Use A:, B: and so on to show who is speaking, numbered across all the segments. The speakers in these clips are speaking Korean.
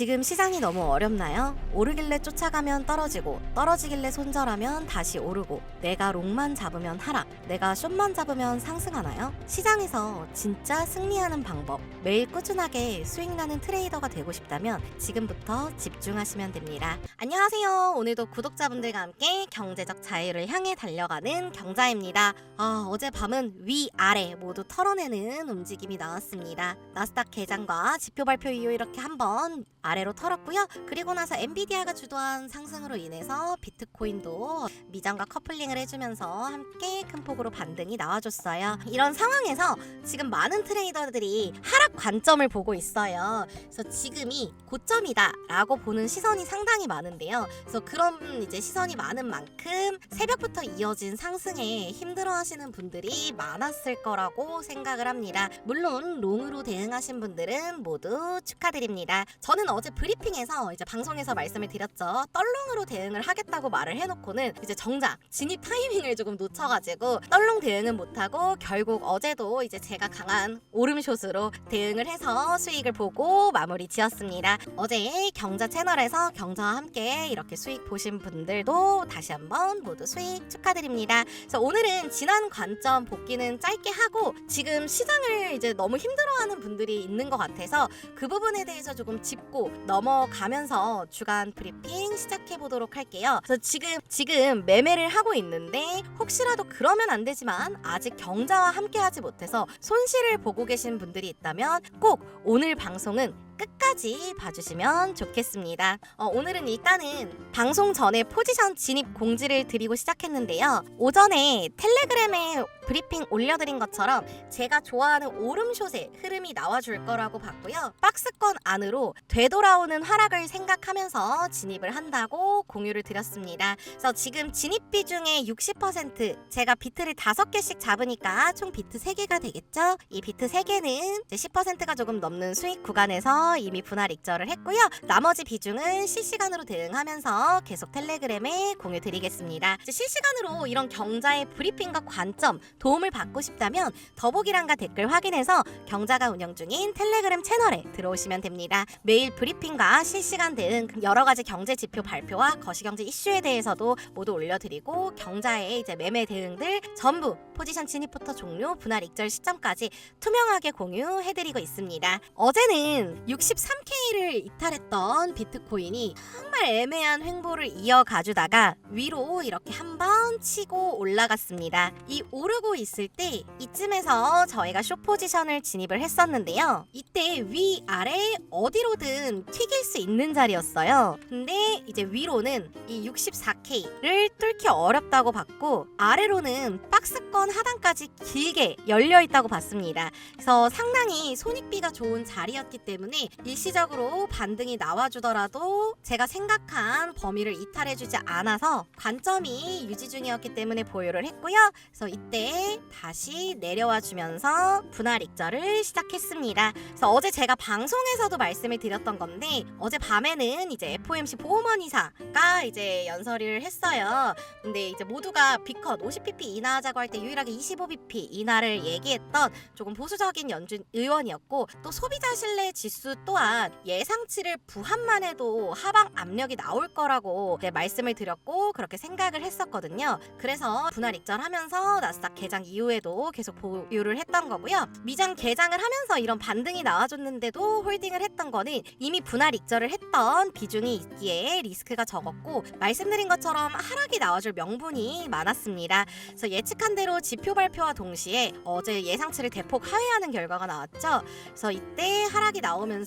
A: 지금 시장이 너무 어렵나요? 오르길래 쫓아가면 떨어지고 떨어지길래 손절하면 다시 오르고 내가 롱만 잡으면 하락 내가 숏만 잡으면 상승하나요? 시장에서 진짜 승리하는 방법 매일 꾸준하게 수익 나는 트레이더가 되고 싶다면 지금부터 집중하시면 됩니다. 안녕하세요. 오늘도 구독자분들과 함께 경제적 자유를 향해 달려가는 경자입니다. 아, 어젯밤은 위, 아래 모두 털어내는 움직임이 나왔습니다. 나스닥 개장과 지표 발표 이후 이렇게 한번 아래로 털었고요. 그리고 나서 엔비디아가 주도한 상승으로 인해서 비트코인도 미장과 커플링을 해주면서 함께 큰 폭으로 반등이 나와줬어요. 이런 상황에서 지금 많은 트레이더들이 하락 관점을 보고 있어요. 그래서 지금이 고점이다라고 보는 시선이 상당히 많은데요. 그래서 그런 이제 시선이 많은 만큼 새벽부터 이어진 상승에 힘들어하시는 분들이 많았을 거라고 생각을 합니다. 물론 롱으로 대응하신 분들은 모두 축하드립니다. 저는 어제 브리핑에서 이제 방송에서 말씀을 드렸죠. 떨롱으로 대응을 하겠다고 말을 해놓고는 이제 정작 진입 타이밍을 조금 놓쳐가지고 떨롱 대응은 못하고 결국 어제도 이제 제가 강한 오름숏으로 대응을 해서 수익을 보고 마무리 지었습니다. 어제 경자 채널에서 경자와 함께 이렇게 수익 보신 분들도 다시 한번 모두 수익 축하드립니다. 그래서 오늘은 지난 관점 복귀는 짧게 하고 지금 시장을 이제 너무 힘들어하는 분들이 있는 것 같아서 그 부분에 대해서 조금 짚고 넘어가면서 주간 브리핑 시작해 보도록 할게요. 그래서 지금 지금 매매를 하고 있는데 혹시라도 그러면 안 되지만 아직 경자와 함께 하지 못해서 손실을 보고 계신 분들이 있다면 꼭 오늘 방송은 끝까지 봐주시면 좋겠습니다. 어, 오늘은 일단은 방송 전에 포지션 진입 공지를 드리고 시작했는데요. 오전에 텔레그램에 브리핑 올려드린 것처럼 제가 좋아하는 오름숏의 흐름이 나와줄 거라고 봤고요. 박스권 안으로 되돌아오는 하락을 생각하면서 진입을 한다고 공유를 드렸습니다. 그래서 지금 진입 비중의 60% 제가 비트를 5개씩 잡으니까 총 비트 3개가 되겠죠? 이 비트 3개는 10%가 조금 넘는 수익 구간에서 이미 분할 익절을 했고요. 나머지 비중은 실시간으로 대응하면서 계속 텔레그램에 공유 드리겠습니다. 실시간으로 이런 경자의 브리핑과 관점 도움을 받고 싶다면 더보기란과 댓글 확인해서 경자가 운영 중인 텔레그램 채널에 들어오시면 됩니다. 매일 브리핑과 실시간 대응 여러 가지 경제 지표 발표와 거시경제 이슈에 대해서도 모두 올려드리고 경자의 이제 매매 대응들 전부 포지션 진입부터 종료 분할 익절 시점까지 투명하게 공유해드리고 있습니다. 어제는 63K를 이탈했던 비트코인이 정말 애매한 횡보를 이어가주다가 위로 이렇게 한 번 치고 올라갔습니다. 이 오르고 있을 때 이쯤에서 저희가 쇼 포지션을 진입을 했었는데요. 이때 위 아래 어디로든 튀길 수 있는 자리였어요. 근데 이제 위로는 이 64K를 뚫기 어렵다고 봤고 아래로는 박스권 하단까지 길게 열려 있다고 봤습니다. 그래서 상당히 손익비가 좋은 자리였기 때문에 일시적으로 반등이 나와주더라도 제가 생각한 범위를 이탈해주지 않아서 관점이 유지 중이었기 때문에 보유를 했고요. 그래서 이때 다시 내려와 주면서 분할 익절을 시작했습니다. 그래서 어제 제가 방송에서도 말씀을 드렸던 건데 어제 밤에는 이제 FOMC 보호머니사가 이제 연설을 했어요. 근데 이제 모두가 비컷 50pp 인하하자고 할 때 유일하게 25bp 인하를 얘기했던 조금 보수적인 연준 의원이었고 또 소비자 신뢰 지수 또한 예상치를 부합만 해도 하방 압력이 나올 거라고 네, 말씀을 드렸고 그렇게 생각을 했었거든요. 그래서 분할 익절하면서 나스닥 개장 이후에도 계속 보유를 했던 거고요. 미장 개장을 하면서 이런 반등이 나와줬는데도 홀딩을 했던 거는 이미 분할 익절을 했던 비중이 있기에 리스크가 적었고 말씀드린 것처럼 하락이 나와줄 명분이 많았습니다. 그래서 예측한 대로 지표 발표와 동시에 어제 예상치를 대폭 하회하는 결과가 나왔죠. 그래서 이때 하락이 나오면서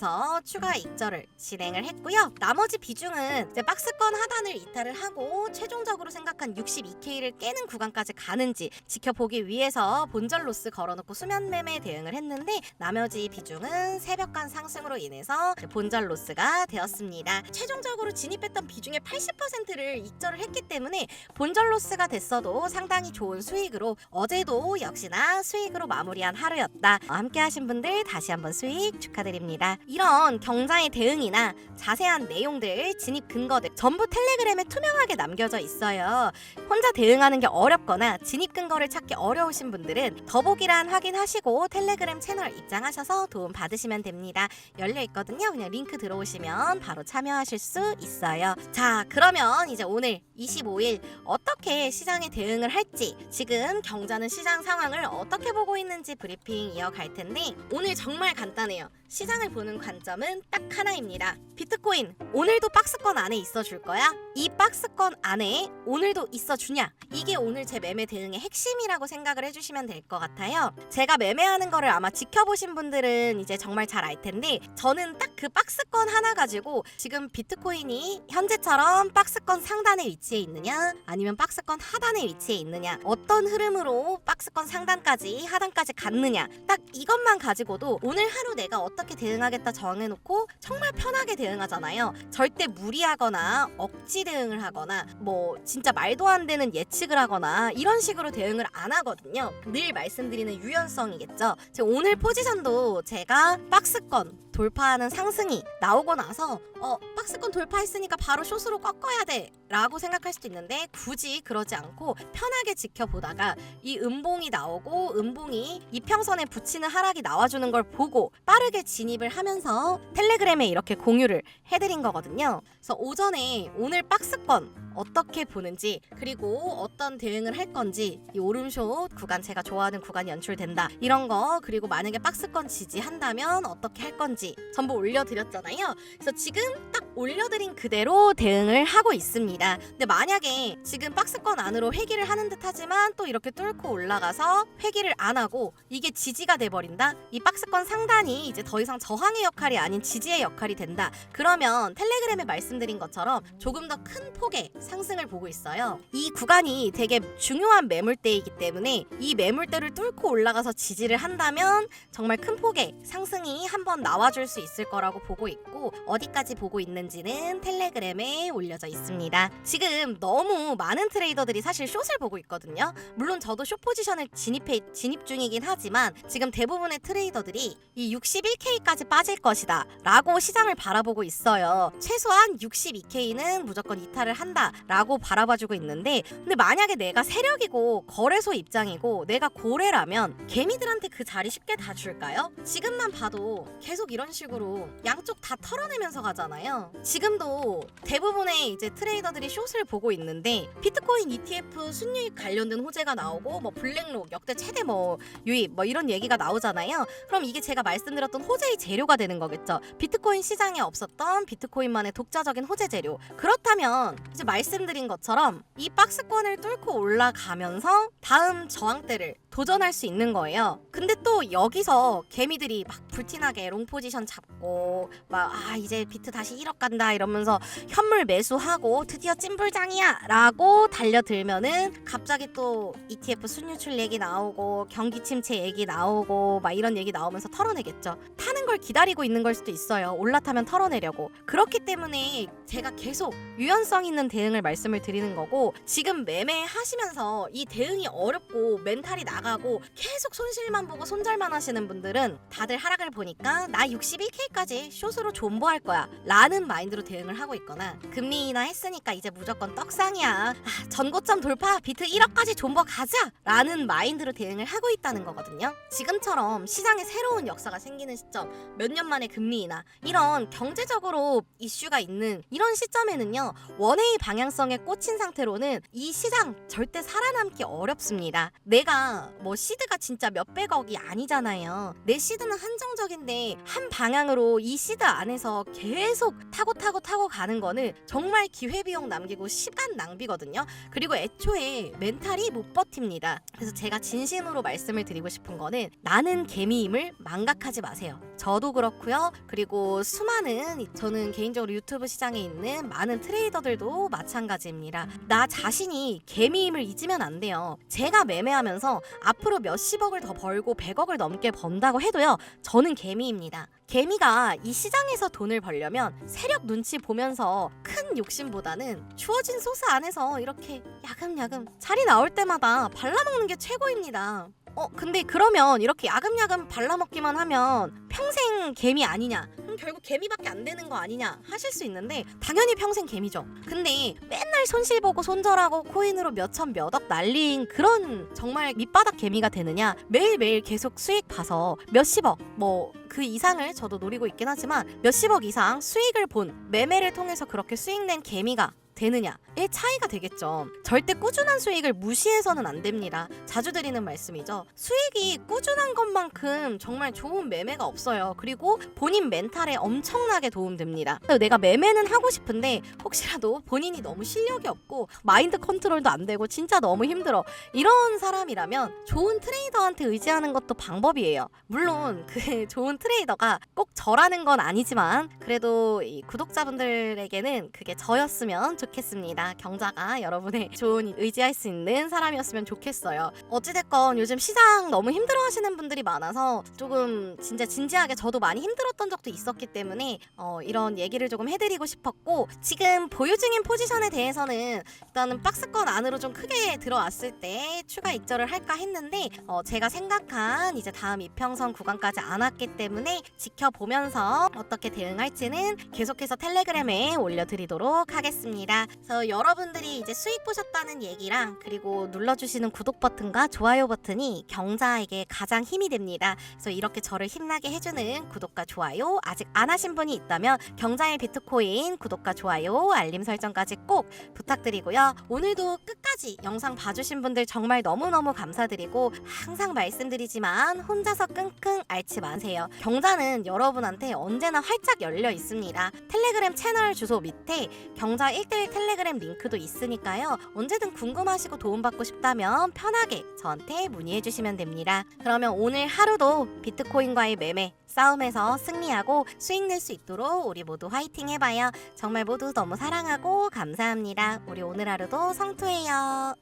A: 추가 익절을 진행을 했고요. 나머지 비중은 이제 박스권 하단을 이탈을 하고 최종적으로 생각한 62K를 깨는 구간까지 가는지 지켜보기 위해서 본절 로스 걸어놓고 수면 매매 대응을 했는데 나머지 비중은 새벽간 상승으로 인해서 본절 로스가 되었습니다. 최종적으로 진입했던 비중의 80%를 익절을 했기 때문에 본절 로스가 됐어도 상당히 좋은 수익으로 어제도 역시나 수익으로 마무리한 하루였다. 함께 하신 분들 다시 한번 수익 축하드립니다. 이런 경자의 대응이나 자세한 내용들, 진입 근거들 전부 텔레그램에 투명하게 남겨져 있어요. 혼자 대응하는 게 어렵거나 진입 근거를 찾기 어려우신 분들은 더보기란 확인하시고 텔레그램 채널 입장하셔서 도움 받으시면 됩니다. 열려 있거든요. 그냥 링크 들어오시면 바로 참여하실 수 있어요. 자, 그러면 이제 오늘 25일 어떻게 시장에 대응을 할지 지금 경자는 시장 상황을 어떻게 보고 있는지 브리핑 이어갈 텐데 오늘 정말 간단해요. 시장을 보는 관점은 딱 하나입니다. 비트코인 오늘도 박스권 안에 있어 줄 거야? 이 박스권 안에 오늘도 있어 주냐? 이게 오늘 제 매매 대응의 핵심이라고 생각을 해주시면 될 것 같아요. 제가 매매하는 거를 아마 지켜보신 분들은 이제 정말 잘 알 텐데 저는 딱 그 박스권 하나 가지고 지금 비트코인이 현재처럼 박스권 상단에 위치해 있느냐 아니면 박스권 하단에 위치해 있느냐 어떤 흐름으로 박스권 상단까지 하단까지 갔느냐 딱 이것만 가지고도 오늘 하루 내가 어떻게 대응하겠다 정해놓고 정말 편하게 대응하잖아요. 절대 무리하거나 억지 대응을 하거나 뭐 진짜 말도 안 되는 예측을 하거나 이런 식으로 대응을 안 하거든요. 늘 말씀드리는 유연성이겠죠. 제 오늘 포지션도 제가 박스권 돌파하는 상승이 나오고 나서 어 박스권 돌파했으니까 바로 숏으로 꺾어야 돼 라고 생각할 수도 있는데 굳이 그러지 않고 편하게 지켜보다가 이 음봉이 나오고 음봉이 이평선에 붙이는 하락이 나와주는 걸 보고 빠르게 진입을 하면서 텔레그램에 이렇게 공유를 해드린 거거든요. 그래서 오전에 오늘 박스권 어떻게 보는지 그리고 어떤 대응을 할 건지 이 오름숏 구간 제가 좋아하는 구간이 연출된다 이런 거 그리고 만약에 박스권 지지한다면 어떻게 할 건지 전부 올려드렸잖아요. 그래서 지금 딱 올려드린 그대로 대응을 하고 있습니다. 근데 만약에 지금 박스권 안으로 회귀를 하는 듯 하지만 또 이렇게 뚫고 올라가서 회귀를 안 하고 이게 지지가 돼버린다? 이 박스권 상단이 이제 더 이상 저항의 역할이 아닌 지지의 역할이 된다. 그러면 텔레그램에 말씀드린 것처럼 조금 더 큰 폭의 상승을 보고 있어요. 이 구간이 되게 중요한 매물대이기 때문에 이 매물대를 뚫고 올라가서 지지를 한다면 정말 큰 폭의 상승이 한번 나와 줄 수 있을 거라고 보고 있고 어디까지 보고 있는지는 텔레그램에 올려져 있습니다. 지금 너무 많은 트레이더들이 사실 숏을 보고 있거든요. 물론 저도 숏 포지션을 진입해 진입 중이긴 하지만 지금 대부분의 트레이더들이 이 61K까지 빠질 것이다 라고 시장을 바라보고 있어요. 최소한 62K는 무조건 이탈을 한다 라고 바라봐주고 있는데 근데 만약에 내가 세력이고 거래소 입장이고 내가 고래라면 개미들한테 그 자리 쉽게 다 줄까요? 지금만 봐도 계속 이런 식으로 양쪽 다 털어내면서 가잖아요. 지금도 대부분의 이제 트레이더들이 숏을 보고 있는데 비트코인 ETF 순유입 관련된 호재가 나오고 뭐 블랙록 역대 최대 뭐 유입 뭐 이런 얘기가 나오잖아요. 그럼 이게 제가 말씀드렸던 호재의 재료가 되는 거겠죠. 비트코인 시장에 없었던 비트코인만의 독자적인 호재 재료. 그렇다면 이제 말씀드린 것처럼 이 박스권을 뚫고 올라가면서 다음 저항대를 도전할 수 있는 거예요. 근데 또 여기서 개미들이 막 불티나게 롱 포지션 잡고 막 아 이제 비트 다시 1억 간다 이러면서 현물 매수하고 드디어 찐불장이야 라고 달려들면은 갑자기 또 ETF 순유출 얘기 나오고 경기 침체 얘기 나오고 막 이런 얘기 나오면서 털어내겠죠. 타는 걸 기다리고 있는 걸 수도 있어요. 올라타면 털어내려고. 그렇기 때문에 제가 계속 유연성 있는 대응을 말씀을 드리는 거고 지금 매매하시면서 이 대응이 어렵고 멘탈이 나가고 계속 손실만 보고 손절만 하시는 분들은 다들 하락을 보니까 나 61K까지 숏으로 존버할 거야 라는 마인드로 대응을 하고 있거나 금리 인하 했으니까 이제 무조건 떡상이야 아, 전고점 돌파 비트 1억까지 존버 가자 라는 마인드로 대응을 하고 있다는 거거든요 지금처럼 시장에 새로운 역사가 생기는 시점 몇 년 만에 금리 인하 이런 경제적으로 이슈가 있는 이런 시점에는요 원웨이 방향성에 꽂힌 상태로는 이 시장 절대 살아남기 어렵습니다. 내가 뭐 시드가 진짜 몇백억이 아니잖아요. 내 시드는 한정적인데 한 방향으로 이 시드 안에서 계속 타고 타고 타고 가는 거는 정말 기회비용 남기고 시간 낭비거든요. 그리고 애초에 멘탈이 못 버팁니다. 그래서 제가 진심으로 말씀을 드리고 싶은 거는 나는 개미임을 망각하지 마세요. 저도 그렇고요. 그리고 수많은 저는 개인적으로 유튜브 시장에 있는 많은 트레이더들도 마찬가지입니다. 나 자신이 개미임을 잊으면 안 돼요. 제가 매매하면서 앞으로 몇십억을 더 벌고 100억을 넘게 번다고 해도요. 저는 개미입니다. 개미가 이 시장에서 돈을 벌려면 세력 눈치 보면서 큰 욕심보다는 주어진 소스 안에서 이렇게 야금야금 자리 나올 때마다 발라먹는 게 최고입니다. 어 근데 그러면 이렇게 야금야금 발라먹기만 하면 평생 개미 아니냐? 음, 결국 개미밖에 안 되는 거 아니냐 하실 수 있는데 당연히 평생 개미죠. 근데 맨날 손실 보고 손절하고 코인으로 몇천 몇억 날린 그런 정말 밑바닥 개미가 되느냐 매일매일 계속 수익 봐서 몇십억 뭐 그 이상을 저도 노리고 있긴 하지만 몇십억 이상 수익을 본 매매를 통해서 그렇게 수익 낸 개미가 되느냐의 차이가 되겠죠. 절대 꾸준한 수익을 무시해서는 안 됩니다. 자주 드리는 말씀이죠. 수익이 꾸준한 것만큼 정말 좋은 매매가 없어요. 그리고 본인 멘탈에 엄청나게 도움됩니다. 내가 매매는 하고 싶은데 혹시라도 본인이 너무 실력이 없고 마인드 컨트롤도 안 되고 진짜 너무 힘들어. 이런 사람이라면 좋은 트레이더한테 의지하는 것도 방법이에요. 물론 그 좋은 트레이더가 꼭 저라는 건 아니지만 그래도 이 구독자분들에게는 그게 저였으면 좋겠습니다. 경자가 여러분의 좋은 의지할 수 있는 사람이었으면 좋겠어요. 어찌됐건 요즘 시장 너무 힘들어 하시는 분들이 많아서 조금 진짜 진지하게 저도 많이 힘들었던 적도 있었기 때문에 어, 이런 얘기를 조금 해드리고 싶었고 지금 보유 중인 포지션에 대해서는 일단은 박스권 안으로 좀 크게 들어왔을 때 추가 익절을 할까 했는데 어, 제가 생각한 이제 다음 이평선 구간까지 안 왔기 때문에 지켜보면서 어떻게 대응할지는 계속해서 텔레그램에 올려드리도록 하겠습니다. 그래서 여러분들이 이제 수익 보셨다는 얘기랑 그리고 눌러주시는 구독 버튼과 좋아요 버튼이 경자에게 가장 힘이 됩니다. 그래서 이렇게 저를 힘나게 해주는 구독과 좋아요 아직 안 하신 분이 있다면 경자의 비트코인 구독과 좋아요 알림 설정까지 꼭 부탁드리고요. 오늘도 끝까지 영상 봐주신 분들 정말 너무너무 감사드리고 항상 말씀드리지만 혼자서 끙끙 앓지 마세요. 경자는 여러분한테 언제나 활짝 열려 있습니다. 텔레그램 채널 주소 밑에 경자 1대1 텔레그램 링크도 있으니까요. 언제든 궁금하시고 도움받고 싶다면 편하게 저한테 문의해 주시면 됩니다. 그러면 오늘 하루도 비트코인과의 매매 싸움에서 승리하고 수익 낼 수 있도록 우리 모두 화이팅 해봐요. 정말 모두 너무 사랑하고 감사합니다. 우리 오늘 하루도 성투해요.